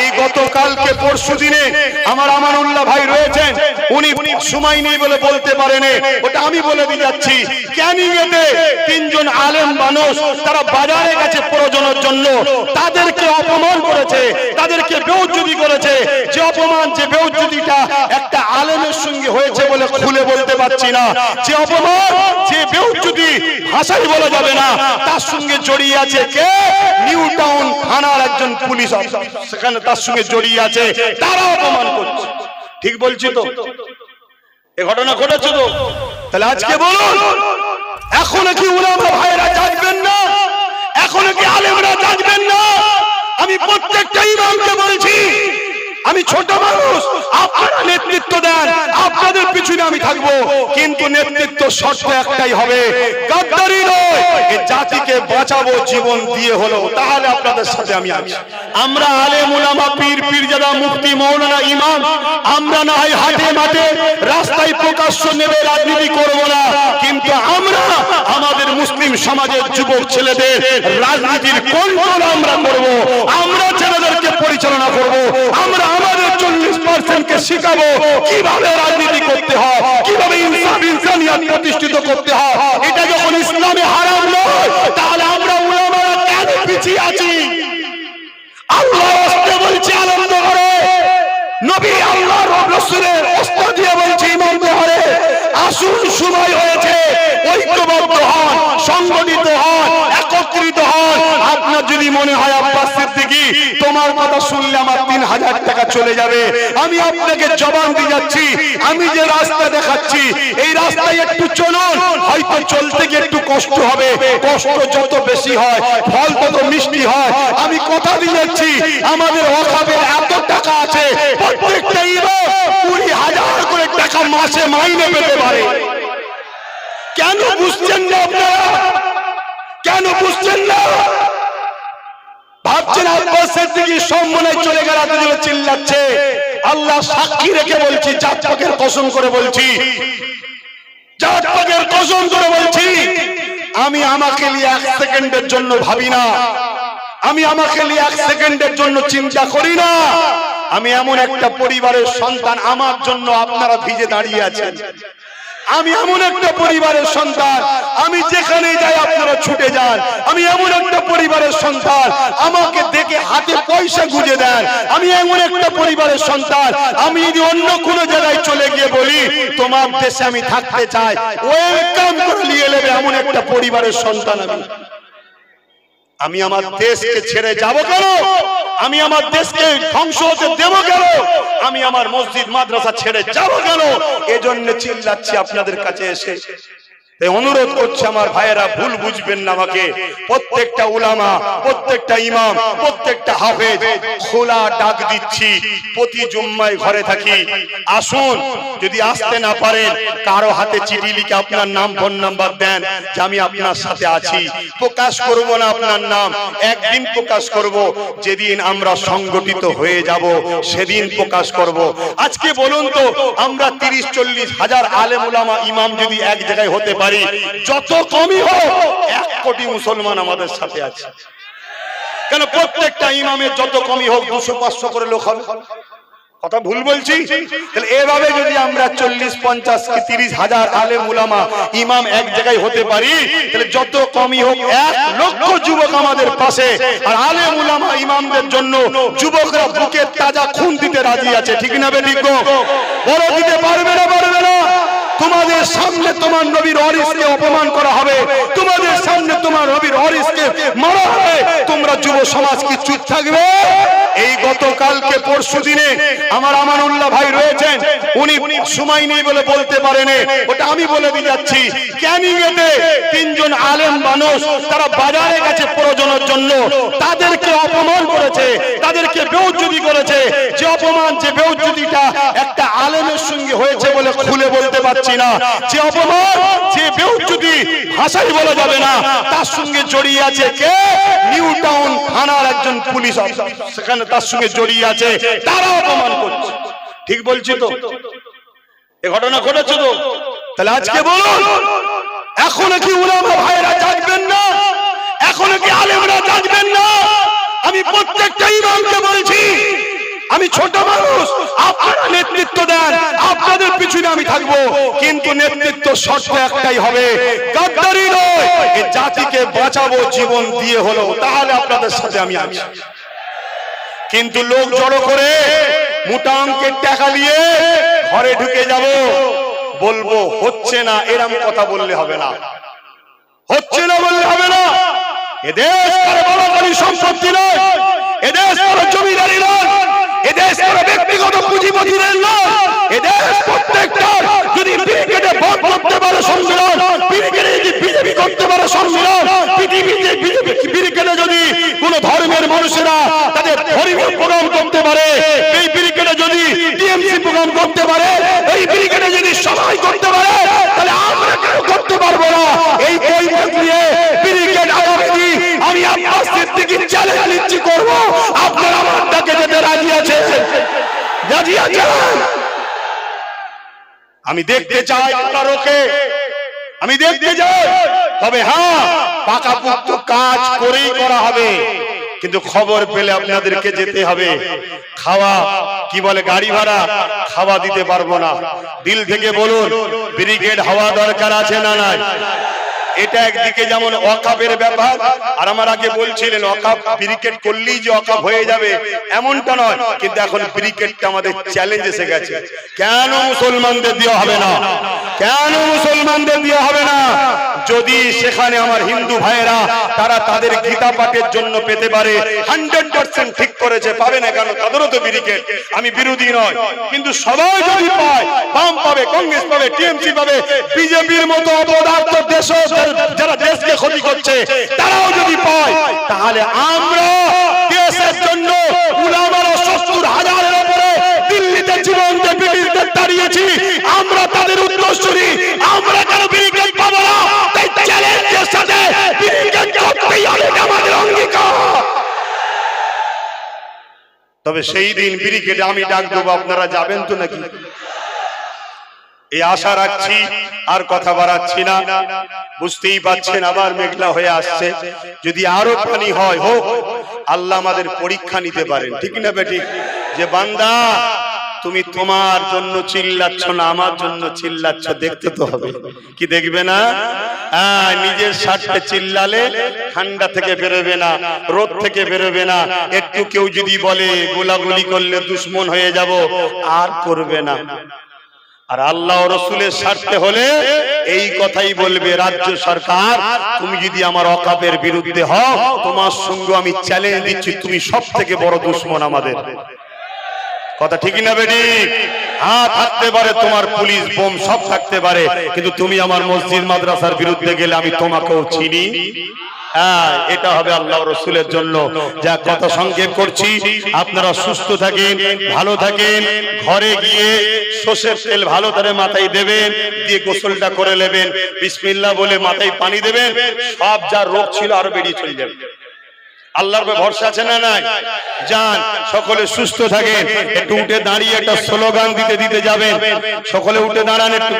এই গতকালকে পরশু দিনে আমার আমানুল্লাহ ভাই রয়েছেন। উনি সময় নেই বলে বলতে পারেন। ওটা আমি বলে দিয়ে যাচ্ছি ক্যানিং এতে তিনজন আলেম মানুষ তারা বাজারে গেছে প্রয়োজনের জন্য। তাদেরকে অপমান করেছে। তাদেরকে বেউজ্জুদি করেছে। যে অপমান, যে বেউজ্জুদিটা একটা সঙ্গে হয়েছে বলে খুলে বলতে পারছি না। যে অপমান যে বেউজ্জুদি ভাষাই বলা যাবে না। তার সঙ্গে জড়িয়ে আছে কে? নিউ টাউন থানার একজন পুলিশ অফিসার। সেখানে তার সঙ্গে জড়িয়ে আছে। তারা অপমান করছে। ঠিক বলছি তো? এ ঘটনা ঘটেছে তো? তাহলে আজকে বলুন এখনও কি উলামা ভাইরা জাগবেন না? এখনও কি আলেমরা জাগবেন না? আমি প্রত্যেকটা ইমামকে বলছি আমি ছোট মানুষ আপনারা নেতৃত্ব দেন আপনাদের পিছনে আমি থাকব, কিন্তু নেতৃত্ব শর্ত একটাই হবে, গাদ্দারি নয় জাতিকে বাঁচাবো, জীবন দিয়ে হলো। তাহলে আপনাদের সাথে আমি আছি। আমরা আলেম উলামা, পীর, পীরজাদা, মুফতি, মৌলানা, ইমাম, আমরা না হয় হাটে মাঠে রাস্তায় প্রকাশ্য নেবে, রাজনীতি করব না, কিন্তু আমরা আমাদের মুসলিম সমাজের যুবক ছেলেদের রাজনীতির কন্ট্রোল আমরা করব আমরা ছেলেদেরকে পরিচালনা করব আমরা আমাদের চল্লিশ পার্সেন্টকে শিখাবো কীভাবে রাজনীতি করতে হয়, কীভাবে ইনসাফ ইনসানিয়াত প্রতিষ্ঠিত করতে হয়, এটা যখন ইসলামে হারাম নয়, তাহলে আমরা উলামারা কেন পিছিয়ে আছি? আল্লাহ বলছে আনন্দ করে। নবী আল্লাহ রসুলের অস্ত্র দিয়ে বলছে সময় হয়েছে, ঐক্যবদ্ধ হন, সংগঠিত হন, একত্রিত হন। আপনার যদি মনে হয় আব্বাস সিদ্দিকি, তোমার কথা শুনলে আমার তিন হাজার টাকা চলে যাবে। আমি আপনাকে জবান দিয়ে যাচ্ছি, আমি যে রাস্তা দেখাচ্ছি, এই রাস্তায় একটু চলুন। হয়তো চলতে গিয়ে একটু কষ্ট হবে। কষ্ট যত বেশি হয়, ফল তত মিষ্টি হয়। আমি কথা দিয়ে যাচ্ছি, আমাদের অভাবে এত টাকা আছে, প্রত্যেকটা ইমাম কুড়ি হাজার করে টাকা মাসে মাইনে পেতে পারে। কেন বুঝছেন না আপনারা? কেন বুঝছেন না? ভাবছেন আব্বাস সিদ্দিকী সম্মানে চলে গেল এত চিল্লাচ্ছে। আল্লাহ সাক্ষী রেখে বলছি জাত পাকের কসম করে বলছি। জাত পাকের কসম করে বলছি, আমি আমাকে নিয়ে এক সেকেন্ডের জন্য ভাবি না। আমি আমাকে নিয়ে এক সেকেন্ডের জন্য চিন্তা করি না। আমি এমন একটা পরিবারের সন্তান, আমার জন্য আপনারা ভিজে দাঁড়িয়ে আছেন। আমি এমন একটা পরিবারের সন্তান, আমি যেখানে যাই আপনারা ছুটে যান। আমি এমন একটা পরিবারের সন্তান, আমাকে দেখে হাতে পয়সা গুঁজে দেন। আমি এমন একটা পরিবারের সন্তান, আমি যদি অন্য কোন জায়গায় চলে গিয়ে বলি, তোমার দেশে আমি থাকতে চাই। ওয়েলকাম করে নিয়ে নেবে এমন একটা পরিবারের সন্তান আমি। আমি আমার দেশকে ছেড়ে যাব কেন? আমি আমার দেশকে ধ্বংস হতে দেব কেন? আমি আমার মসজিদ, মাদ্রাসা ছেড়ে যাব কেন? এজন্য চিল্লাচ্ছি আপনাদের কাছে এসে। তাই অনুরোধ করছে আমার ভাইয়েরা, ভুল বুঝবেন না আমাকে। প্রত্যেকটা উলামা, প্রত্যেকটা ইমাম, প্রত্যেকটা হাফেজ, খোলা ডাক দিচ্ছি, প্রতি জুম্মায় ঘরে থাকি। আসুন, যদি আসতে না পারেন, কারও হাতে চিঠি লিখে আপনার নাম, ফোন নাম্বার দেন যে আমি আপনার সাথে আছি। প্রকাশ করব না আপনার নাম, একদিন প্রকাশ করব, যেদিন আমরা সংগঠিত হয়ে যাব, সেদিন প্রকাশ করব। আজকে বলুন তো, আমরা তিরিশ, চল্লিশ হাজার আলেম উলামা, ইমাম যদি এক জায়গায় হতে পারি যত কমই হোক, এক কোটি মুসলমান আমাদের সাথে আছে। কেন প্রত্যেকটা ইমামের যত কমই হোক, দুশো, পাঁচশো করে লোক হবে? কথা ভুল বলছি? তাহলে এভাবে যদি আমরা চল্লিশ, পঞ্চাশ কি তিরিশ হাজার আলে মুলামা ইমাম এক জায়গায় হতে পারি, তাহলে যত কমই হোক, এক লক্ষ যুবক আমাদের পাশে। আর আলে মুলামা ইমামদের জন্য যুবকরা বুকের তাজা খুন দিতে রাজি আছে, ঠিক না বেঠিক বড় দিতে পারবে না তোমাদের সামনে তোমার নবীর অরিসকে অপমান করা হবে। তোমাদের সামনে তোমার নবীর অরিসকে মারা হবে। তোমরা যুব সমাজ কি চুপ থাকবে? এই গতকালকে পরশু দিনে আমার আমানুল্লাহ ভাই রয়েছেন, উনি সময় নেই বলে বলতে পারেন, ওটা আমি বলে দিয়ে যাচ্ছি। ক্যানিং এতে তিনজন আলেম মানুষ, তারা বাজারে গেছে প্রয়োজনের জন্য। তাদেরকে অপমান করেছে, তাদেরকে বেউজ্জুদি করেছে। যে অপমান, যে বেউজ্জুদিটা একটা আলেমের সঙ্গে হয়েছে বলে খুলে বলতে পারছি না। যে অপমান, যে বেউজ্জুদি ভাষাই বলা যাবে না, তার সঙ্গে জড়িয়ে আছে কে? নিউ টাউন থানার একজন পুলিশ অফিসার। সেখানে তার সঙ্গে জড়িয়ে আছে তারা অপমান করছে। ঠিক বলছি তো? এ ঘটনা ঘটেছে তো? তাহলে আজকে বলুন এখনও কি উলামা ভাইরা জাগবেন না? এখনও কি আলেমরা জাগবেন না? আমি প্রত্যেকটা ইমামকে বলছি আমি ছোট মানুষ আপনারা নেতৃত্ব দেন আপনাদের পিছনে আমি থাকব। কিন্তু নেতৃত্ব শর্ত একটাই হবে গাদ্দারি নয় এই জাতিকে বাঁচাবো জীবন দিয়ে হলো তাহলে আপনাদের সাথে আমি আছি। কিন্তু লোক জড়ো করে মোটা অঙ্কের টাকা নিয়ে ঘরে ঢুকে যাব। বলব, হচ্ছে না, এরম কথা বললে হবে না। হচ্ছে না বললে হবে না। এদেশ সম্পত্তি নয়। এদেশ ব্যক্তিগত প্রত্যেকটার যদি করতে পারে যদি বিজেপি করতে পারে পৃথিবীতে বিজেপি ব্রিগেডে যদি কোন ধর্মের মানুষেরা তাদের ধর্মীয় প্রোগ্রাম করতে পারে এই ব্রিগেডে যদি টিএমসি প্রোগ্রাম করতে পারে, এই ব্রিগেডে যদি সবাই করতে পারে, তাহলে আমরা কেন করতে পারব না? এই বই নিয়ে ব্রিগেড আগামী আমি আপনার সিদ্দিকির চ্যালেঞ্জ নিচ্ছি করব। আপনারা আমার ডাকে যেতে রাজি আছে রাজি আছেন? আমি দেখতে চাই আপনার ওকে আমি দেখতে চাই। তবে হ্যাঁ পাকাপুক্ত কাজ করেই করা হবে। কিন্তু খবর পেলে আপনাদেরকে যেতে হবে। খাওয়া, কি বলে গাড়ি ভাড়া? খাওয়া দিতে পারব না। দিল থেকে বলুন, ব্রিগেড হওয়া দরকার আছে না নাই? এটা একদিকে যেমন অকাপের ব্যাপার, আর আমার আগে বলছিলেন অকাপ ব্রিকেট করলেই যে অকাপ হয়ে যাবে, এমনটা নয়। কিন্তু এখন ব্রিকেটটা আমাদের চ্যালেঞ্জ এসে গেছে। কেন মুসলমানদের দেওয়া হবে না? কেন মুসলমানদের দেওয়া হবে না? যদি সেখানে আমার হিন্দু ভাইয়েরা, তারা তাদের গীতা পাঠের জন্য পেতে পারে হান্ড্রেড পার্সেন্ট ঠিক করেছে, পাবে না কেন? তাদেরও তো ব্রিকেট আমি বিরোধী নয়। কিন্তু সবাই যদি পায়, বাম পাবে, কংগ্রেস পাবে, টিএমসি পাবে, বিজেপির মতো অপদার্থ দেশ যারা দেশকে ক্ষতি করছে, তারাও যদি পায়, তাহলে আমরা দেশের জন্য সত্তর হাজারের উপরে দিল্লিতে জীবন দাঁড়িয়েছি আমরা তাদের আমরা পাবো না? তবে সেই দিন ব্রিগেডে আমি ডাক দেবো, আপনারা যাবেন তো নাকি? এই আশা রাখছি, আর কথা বাড়াচ্ছি না। বুঝতেই পাচ্ছেন, আবার মেঘলা হয়ে আসছে। যদি আরও পানি হয়, হোক, আল্লাহ আমাদের পরীক্ষা নিতে পারেন। ঠিক না বেটি যে বান্দা, তুমি তোমার জন্য চিল্লাচ্ছ না, আমার জন্য চিল্লাচ্ছ, দেখতে তো হবে। কি দেখবে না? হ্যাঁ নিজের স্বার্থে চিল্লালে ঠান্ডা থেকে বেরোবে না, রোদ থেকে বেরোবে না। একটু কেউ যদি বলে, গোলাগুলি করলে দুশ্মন হয়ে যাব, আর করবে না। আর আল্লাহ রসুলের স্বার্থে হলে এই কথাই বলবে রাজ্য সরকার, তুমি যদি আমার অকাপের বিরুদ্ধে হও, তোমার সঙ্গে আমি চ্যালেঞ্জ দিচ্ছি, তুমি সব থেকে বড় দুশ্মন আমাদের। কথা ঠিকই না বেটি? হ্যাঁ থাকতে পারে, তোমার পুলিশ বোম সব থাকতে পারে, কিন্তু তুমি আমার মসজিদ, মাদ্রাসার বিরুদ্ধে গেলে আমি তোমাকেও চিনি। হ্যাঁ এটা হবে আল্লাহ রসুলের জন্য। যা কথা সংক্ষেপ করছি। আপনারা সুস্থ থাকেন, ভালো থাকেন, ঘরে গিয়ে সর্ষের তেল ভালো করে মাথায় দেবেন, দিয়ে গোসলটা করে নেবেন, বিসমিল্লাহ বলে মাথায় পানি দেবেন, সব যা রোগ ছিল আরও বেরিয়ে চলে যাবে। আল্লাহর ভরসা আছে না নাই? যান, সকলে সুস্থ থাকেন, একটু উঠে দাঁড়িয়ে একটা স্লোগান দিতে দিতে যাবেন। সকলে উঠে দাঁড়ান একটু।